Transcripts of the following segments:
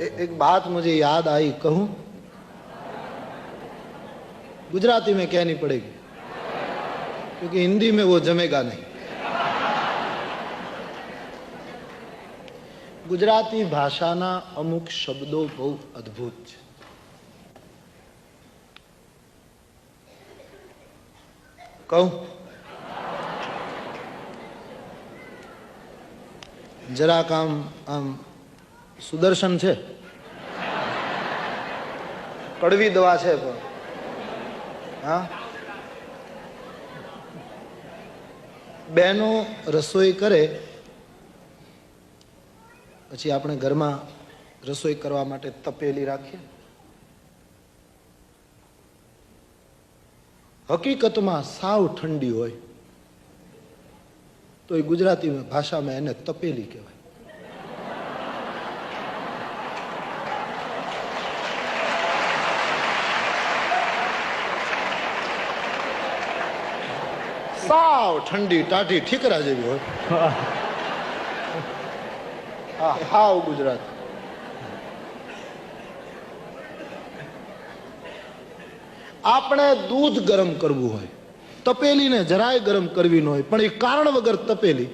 ए- एक बात मुझे याद आई कहूं गुजराती में कहनी पड़ेगी क्योंकि हिंदी में वो जमेगा नहीं ગુજરાતી ભાષાના અમુક શબ્દો બહુ અદ્ભુત છે કહું જરાક આમ આમ સુદર્શન છે. કડવી દવા છે પણ. હા? બહેનો રસોઈ કરે, પછી આપણે ઘરમાં રસોઈ કરવા માટે તપેલી રાખીએ. હકીકતમાં સાવ ઠંડી હોય, તો એ ગુજરાતી ભાષામાં એને તપેલી કહેવાય. સાવ ઠંડી ટાઢી ઠીકરા જેવી હોય. હા હાવ ગુજરાત. આપણે દૂધ ગરમ કરવું હોય, તપેલીને જરાય ગરમ કરવી ન હોય, પણ એ કારણ વગર તપેલી.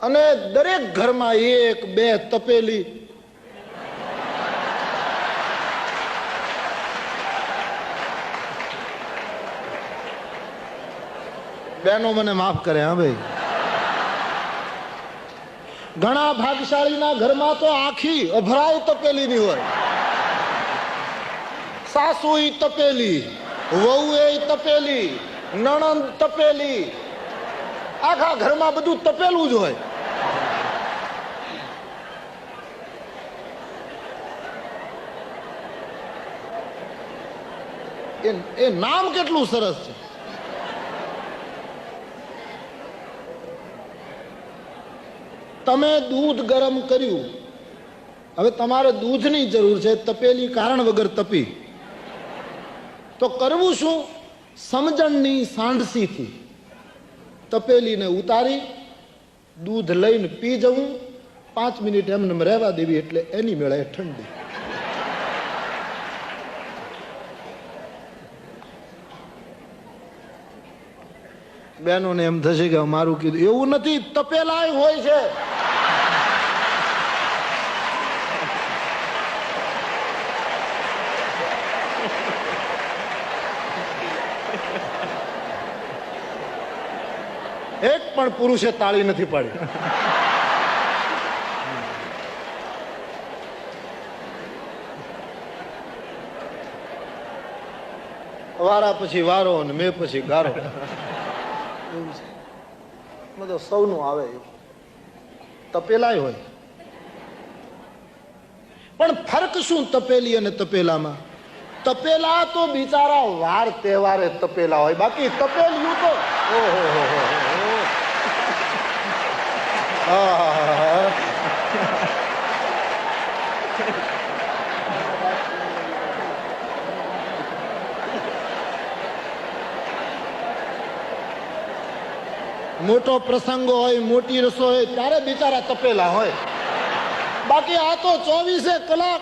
અને દરેક ઘરમાં એક બે તપેલી બહેનો મને માફ કરે, હા ભાઈ. ઘણા ભાગશાળીના ઘરમાં તો આખી અભરાય તપેલીની હોય. સાસુ તપેલી વહુ એ તપેલી, નણંદ તપેલી. આખા ઘરમાં બધું તપેલું જ હોય. એ- નામ કેટલું સરસ છે? તમે દૂધ ગરમ કર્યું. હવે તમારે દૂધની જરૂર છે, તપેલી કારણ વગર તપી. તો કરવું શું? સમજણની સાંડસીથી તપેલીને ઉતારી, દૂધ લઈને પી જવું. પાંચ મિનિટ એમને રહેવા દેવી એટલે એની મેળાએ ઠંડી. બહેનોને એમ થશે કે મારું કીધું, એવું નથી, તપેલાય હોય છે. એક પણ પુરુષે તાળી નથી પાડી. વારા પછી વારો અને મેં પછી ગારો. બધો સૌનું આવે તપેલાય હોય. પણ ફરક શું તપેલી અને તપેલામાં? તપેલા તો બિચારા વાર તહેવારે તપેલા હોય. બાકી તપેલિયું તો ઓહો હો હો. મોટો પ્રસંગો હોય, મોટી રસો હોય, ત્યારે બિચારા તપેલા હોય. બાકી આ તો ચોવીસે કલાક